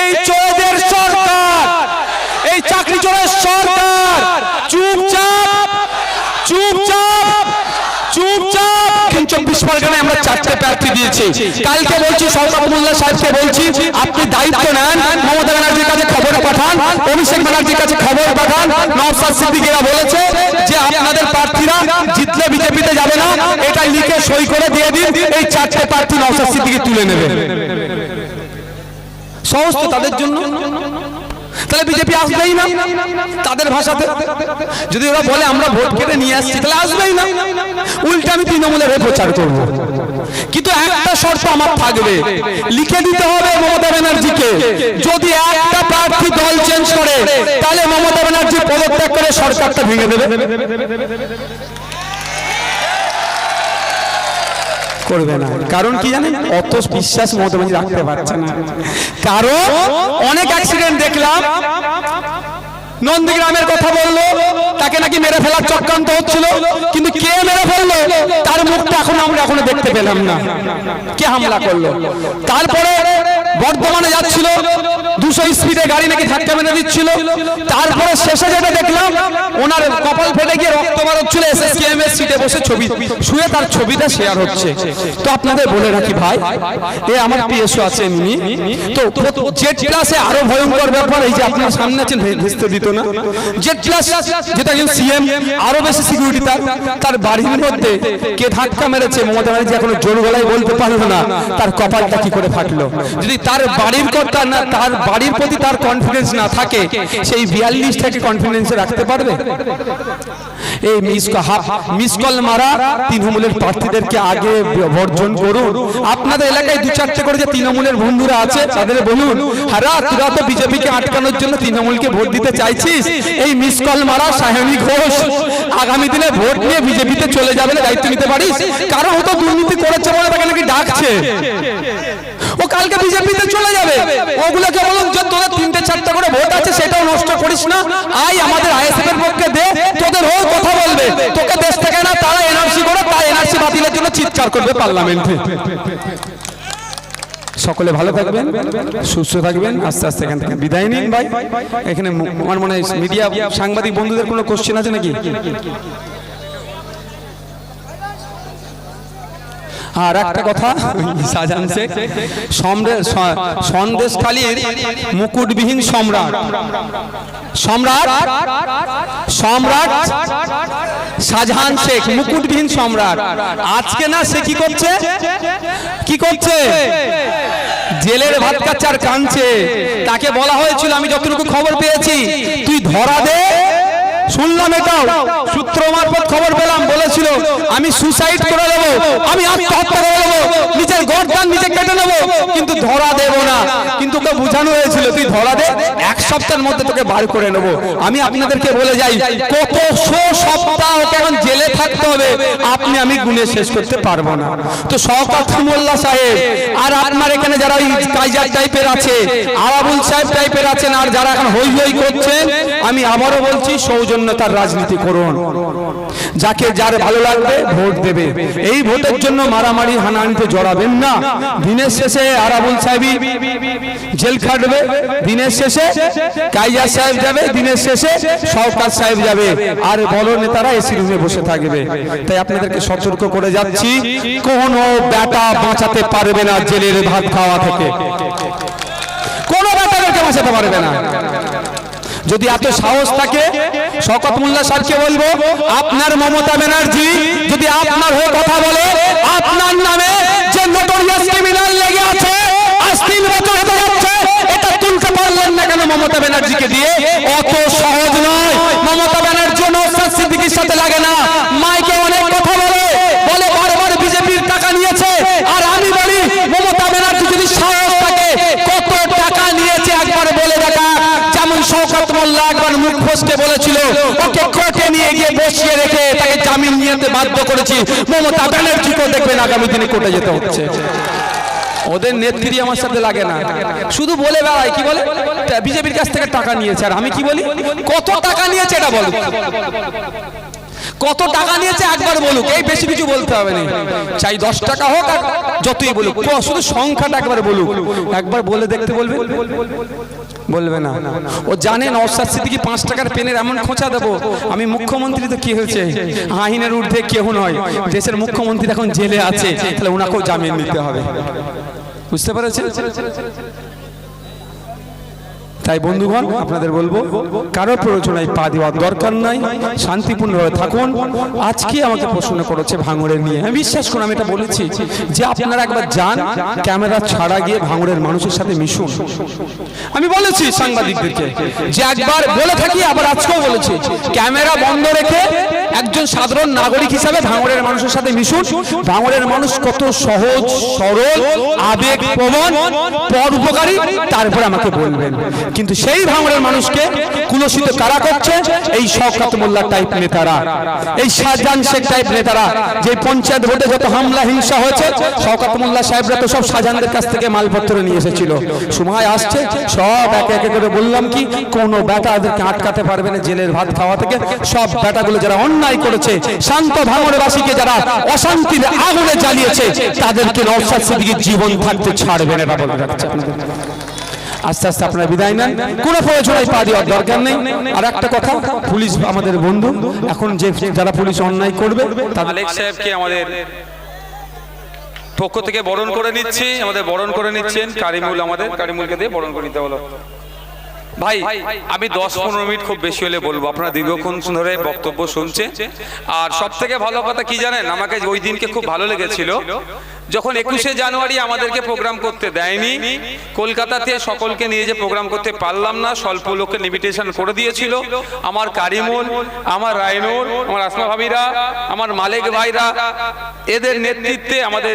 এই চোরেদের সরকার, এই চাকরি চোরের সরকার। চুপচাপ চুপচাপ চুপচাপ। চব্বিশ আমরা দিয়েছি। বলছি সাহেবকে বলছি কাছে খবর কাছে খবর বলেছে যে আপনাদের প্রার্থীরা জিতলে বিজেপিতে যাবে না। এটা লিখে সই করে দিয়ে দিন। এই চারটে প্রার্থী নওসাদ সিদ্দিকি তুলে নেবে। সহজ তো তাদের জন্য। তাহলে বিজেপি আসবেই না। তাদের ভাষাতে। যদি ওরা বলে আমরা ভোট কেটে নিয়ে আসছি তাহলে আসবেই না। উল্টে আমি তৃণমূলের হয়ে প্রচার করব। কিন্তু একটা শর্ত আমার থাকবে। লিখে দিতে হবে মমতা ব্যানার্জিকে। যদি একটা প্রার্থী দল চেঞ্জ করে তাহলে মমতা ব্যানার্জি পদত্যাগ করে সরকারটা ভেঙে দেবে। করবে না। কারণ কি জানেন? অত বিশ্বাস মমতা ব্যানার্জি রাখতে পারছে না। কারণ অনেক অ্যাক্সিডেন্ট দেখলাম। নন্দীগ্রামের কথা বলল, তাকে নাকি মেরে ফেলার চক্রান্ত হচ্ছিল। কিন্তু কে মেরে ফেলল? তার মুখটা এখন আমরা এখনও দেখতে পেলাম না। কে হামলা করল? তারপরে বর্ধমানে যাচ্ছিল, দুশো স্পিডে গাড়ি নাকি ধাক্কা মেরে দিচ্ছিল। তারপরে শেষে যেটা দেখলাম সিটে বসে ছবি, শুয়ে তার ছবিটা শেয়ার হচ্ছে। তো আপনাদের বলে রাখি ভাই, এ আমার পিএসও আছে এমনি তো জেড ক্লাসে আরও ভয়ঙ্কর ব্যাপার, এই যে আপনার সামনে আছেন ভেস্তে দিত না। জেড ক্লাস যেটা একজন সিএম আরও বেশি সিকিউরিটি তার। তার বাড়ির মধ্যে কে ধাক্কা মেরেছে, মমতা ব্যানার্জি এখনও জোর গলায় বলতে পারল না, তার কপালটা কি করে ফাটলো। যদি তার বাড়ির কর্তা না, তার বাড়ির প্রতি তার কনফিডেন্স না থাকে, সেই বিয়াল্লিশটাকে কনফিডেন্সে রাখতে পারবে? এই মিস মিস কল মারা তৃণমূলের প্রার্থীদেরকে আগে বর্জন করুন। আপনাদের এলাকায় দু চারটে করে যে তৃণমূলের বন্ধুরা আছে, তাদের বলুন হারা তোরা তো বিজেপিকে আটকানোর জন্য তৃণমূলকে ভোট দিতে চাইছিস? এই মিস কল মারা সায়নী ঘোষ, আগামী দিনে ভোট নিয়ে বিজেপিতে চলে যাবে না, দায়িত্ব নিতে পারিস? কারণ ও দুর্নীতি করেছে বলে তাকে নাকি ডাকছে। ও কালকে বিজেপিতে চলে যাবে। ওগুলোকে বলুন যে তোদের আছে, সেটাও নষ্ট করিস না। আই আমাদের আইএসএফ এর পক্ষে দে, তোদের হয়ে কথা বলবে। তোকে দেশ থেকে না, তারা এনআরসি করে তাই এনআরসি বাতিলের জন্য চিৎকার করবে পার্লামেন্টে। সকলে ভালো থাকবেন, সুস্থ থাকবেন, আস্তে আস্তে এখান থেকে বিদায় নিন ভাই। এখানে আমার মনে হয় মিডিয়া সাংবাদিক বন্ধুদের কোনো কোশ্চেন আছে নাকি? আর একটা কথা, শাহজাহান শেখ সন্দেশখালীর মুকুটবিহীন সম্রাট। সম্রাট? সম্রাট? শাহজাহান শেখ, মুকুটবিহীন সম্রাট। আজকে না সে কি করছে? কি করছে? জেলের ভাত খাচ্ছে আর কাঁদছে। তাকে বলা হয়েছিল, আমি যতটুকু খবর পেয়েছি, তুই ধরা দে। শুনলাম এটাও। সূত্র মারফত খবর পেলাম বলেছিল আমি সুসাইড করে দেবো। আমি আত্মহত্যা করে নিজের গর্দান নিজে কেটে নেব কিন্তু ধরা দেব না। কিন্তু ওকে বোঝানো হয়েছিল তুই ধরা দে এক সপ্তাহের মধ্যে তোকে বার করে নেব। আমি আপনাদেরকে বলে যাই কত শো সপ্তাহ ওকে এখন জেলে থাকতে হবে আপনি আমি গুনে শেষ করতে পারব না। তো শওকত মোল্লা সাহেব আর আপনার এখানে যারা ওই কাইজার টাইপের আছে আরাবুল সাহেব টাইপের আছেন আর যারা এখন হই হই করছেন আমি আবারও বলছি সৌজন্যতার রাজনীতি করুন। যাকে যার ভালো লাগবে ভোট দেবে। এই ভোটের জন্য মারামারি হানাহানিতে জড়াবেন না। দিনের শেষে আরাবুল সাহেবই জেল খাটবে। দিনের শেষে কাইজার সাহেব যাবে। দিনের শেষে শওকাত সাহেব যাবে। আর বড় নেতারা এসি রুমে বসে থাকবে। তাই আপনাদেরকে সতর্ক করে যাচ্ছি। কোন বেটা বাঁচাতে পারবে না জেলের ভাত খাওয়া থেকে। কোন বেটাদেরকে বাঁচাতে পারবে না। যদি এত সাহস থাকে শকত মোল্লা সাহেবকে বলব, আপনার মমতা ব্যানার্জি যদি আপনার হয়ে কথা বলে, আপনার নামে যে নোটরিয়াস ক্রিমিনাল লেগে আছে হতে এটা তুলতে পারলেন না কেন মমতা ব্যানার্জিকে দিয়ে? অত সহজ নয় মমতা ব্যানার্জি নৌসাদ সিদ্দিকির সাথে লাগে না মাইকে অনেক কথা বলে বলে বারবার বিজেপির টাকা নিয়েছে আর আমি বলি মমতা ব্যানার্জি যদি সাহস থাকে কত টাকা নিয়েছে একবার বলে দেখা যেমন শওকত মোল্লা একবার মুখ ফসকে বলেছিল ওকে কোর্টে নিয়ে গিয়ে বসিয়ে রেখে তাকে জামিন নিতে বাধ্য করেছি। মমতা ব্যানার্জিকেও দেখবেন আগামী দিনে কোর্টে যেতে হচ্ছে। ওদের নেত্রী আমার সাথে লাগে না। শুধু বলে বেড়ায়, কি বলে? বিজেপির কাছ থেকে টাকা নিয়েছে। আর আমি কি বলি? কত টাকা নিয়েছে এটা বলো কত টাকা নিয়েছে একবার বলুক। এই বেশি কিছু বলতে হবে না। চাই দশ টাকা হোক আর যতই বলুক। শুধু সংখ্যাটা একবার বলুক। একবার বলে দেখতে বলবে বলবে না। ও জানেন নওসাদ সিদ্দিকি পাঁচ টাকার পেনের এমন খোঁচা দেবো। আমি মুখ্যমন্ত্রী তো কি হয়েছে? আইনের ঊর্ধ্বে কেউ নয়। দেশের মুখ্যমন্ত্রী এখন জেলে আছে। তাহলে ওনাকেও জামিন নিতে হবে। বুঝতে পেরেছেন? তাই বন্ধুগণ, আপনাদের বলব কারও প্ররোচনায় পা দেওয়ার দরকার নাই, শান্তিপূর্ণভাবে থাকুন। আজকে আমাকে প্রশ্ন করেছে ভাঙড়ের নিয়ে। আমি বিশ্বাস করুন, আমি এটা বলেছি যে আপনারা একবার যান, ক্যামেরা ছাড়া গিয়ে ভাঙড়ের মানুষের সাথে মিশুন। আমি বলেছি সাংবাদিকদেরকে যে একবার বলে থাকি, আবার আজকেও বলেছি, ক্যামেরা বন্ধ রেখে একজন সাধারণ নাগরিক হিসাবে ভাঙড়ের মানুষের সাথে মিশুন। ভাঙড়ের মানুষ কত সহজ, সরল আবেগ প্রবণ পরোপকারী, তারপরে আমাকে বলবেন। কিন্তু সেই ভাঙড়ের মানুষকে কুলসিত কারা করছে? এই শওকত মোল্লা টাইপ নেতারা। এই শাহজাহান শেখ টাইপ নেতারা। যে পঞ্চায়েত ভোটে যত হামলা, হিংসা হয়েছে, শওকত মোল্লা সাহেবরা তো সব শাহজাহানদের কাছ থেকে মালপত্র নিয়ে এসেছিল। সময় আসছে, সব একে একে করে বললাম কি, কোনো বেটা এদেরকে আটকাতে পারবে না জেলের ভাত খাওয়া থেকে। সব বেটাগুলো যারা অন্যায় করেছে। শান্ত ভাঙড়বাসীকে যারা অশান্তির আগুনে জ্বালিয়েছে, তাদেরকে নওশাদ সিদ্দিকীর জীবন থাকতে ছাড়বে না বলে রাখছে আস্তে আস্তে আপনারা বিদায় নেন। কোনো প্রয়োজনায় পা দেওয়ার দরকার নেই। আর একটা কথা, পুলিশ আমাদের বন্ধু। এখন যে যারা পুলিশ অন্যায় করবে আমাদের পক্ষ থেকে বরণ করে নিচ্ছি। আমাদের বরণ করে নিচ্ছেন কারিমুল আমাদের। কারিমুলকে দিয়ে বরণ করে নিতে হলো ভাই, আমি দশ পনেরো মিনিট খুব বেশি হলে বলব। আপনারা দীর্ঘক্ষণ ধরে বক্তব্য শুনছে আর সব থেকে ভালো কথা কি জানেন? আমাকে ওই দিনকে খুব ভালো লেগেছিল। যখন একুশে জানুয়ারি আমাদেরকে প্রোগ্রাম করতে দেয়নি, কলকাতাতে সকলকে নিয়ে যে প্রোগ্রাম করতে পারলাম না, স্বল্প লোককে লিমিটেশন করে দিয়েছিল। আমার কারিমুল, আমার রায়নুর আমার আসমা ভাবিরা, আমার মালেক ভাইরা, এদের নেতৃত্বে আমাদের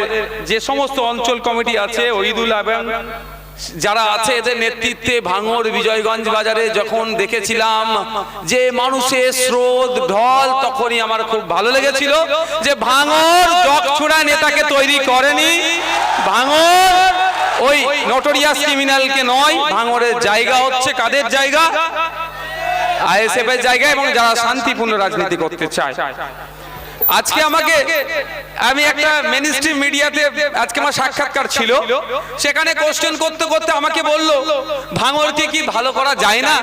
যে সমস্ত অঞ্চল কমিটি আছে ওইদুল এবং যারা আছে এদের নেতৃত্বে ভাঙড় বিজয়গঞ্জ বাজারে যখন দেখেছিলাম যে মানুষের স্রোত ঢল, তখনই আমার খুব ভালো লেগেছিল যে ভাঙড় জগছুড়া নেতাকে তৈরি করেনি। ভাঙড় ওই নটোরিয়াস ক্রিমিনালকে নয়, ভাঙড়ের জায়গা হচ্ছে কাদের জায়গা? আইএসএফ এর জায়গা এবং যারা শান্তিপূর্ণ রাজনীতি করতে চায়। আজকে আমাকে আমি একটা মেন স্ট্রিম মিডিয়াতে আজকে আমার সাক্ষাৎকার ছিল। সেখানে কোশ্চেন করতে করতে আমাকে বলল ভাঙরকে কি ভালো করা যায় না?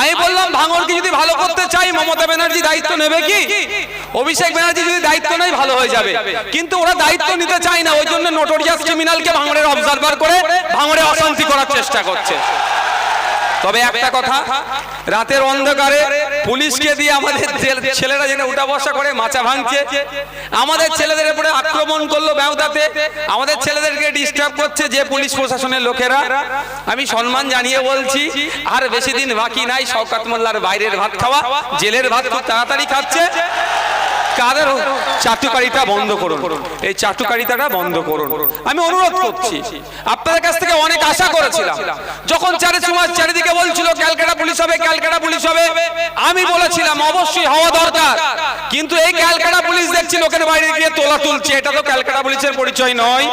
আমি বললাম ভাঙরকে যদি ভালো করতে চাই মমতা ব্যানার্জি দায়িত্ব নেবে কি? অভিষেক ব্যানার্জি যদি দায়িত্ব নেয় ভালো হয়ে যাবে। কিন্তু ওরা দায়িত্ব নিতে চায় না ওই জন্য নোটোরিয়াস ক্রিমিনালকে ভাঙরের অবজারভার করে ভাঙরে অশান্তি করার চেষ্টা করছে। তবে একটা কথা রাতের অন্ধকারে পুলিশকে দিয়ে আমাদের ছেলে- ছেলেরা যেন উঠা বসা করে মাচা ভাঙছে। আমাদের ছেলেদের উপরে আক্রমণ করল ব্যবদাতে আমাদের ছেলেদেরকে ডিস্টার্ব করছে যে পুলিশ প্রশাসনের লোকেরা। আমি সম্মান জানিয়ে বলছি আর বেশি দিন বাকি নাই শওকাত মোল্লার বাইরের ভাত খাওয়া। জেলের ভাত খুব তাড়াতাড়ি খাচ্ছে। কাদের চাটুকারিতা বন্ধ করুন। এই চাটুকারিতাটা বন্ধ করুন। আমি অনুরোধ করছি, আপনাদের কাছ থেকে অনেক আশা করেছিলাম। যখন চারে সমাজ চারিদিকে বলছিল, ক্যালকাটা পুলিশ হবে, ক্যালকাটা পুলিশ হবে, আমি বলেছিলাম, অবশ্যই হওয়া দরকার। কিন্তু এই ক্যালকাটা পুলিশ দেখছি লোকের বাইরে গিয়ে তোলা তুলছে, এটা তো ক্যালকাটা পুলিশের পরিচয় নয়।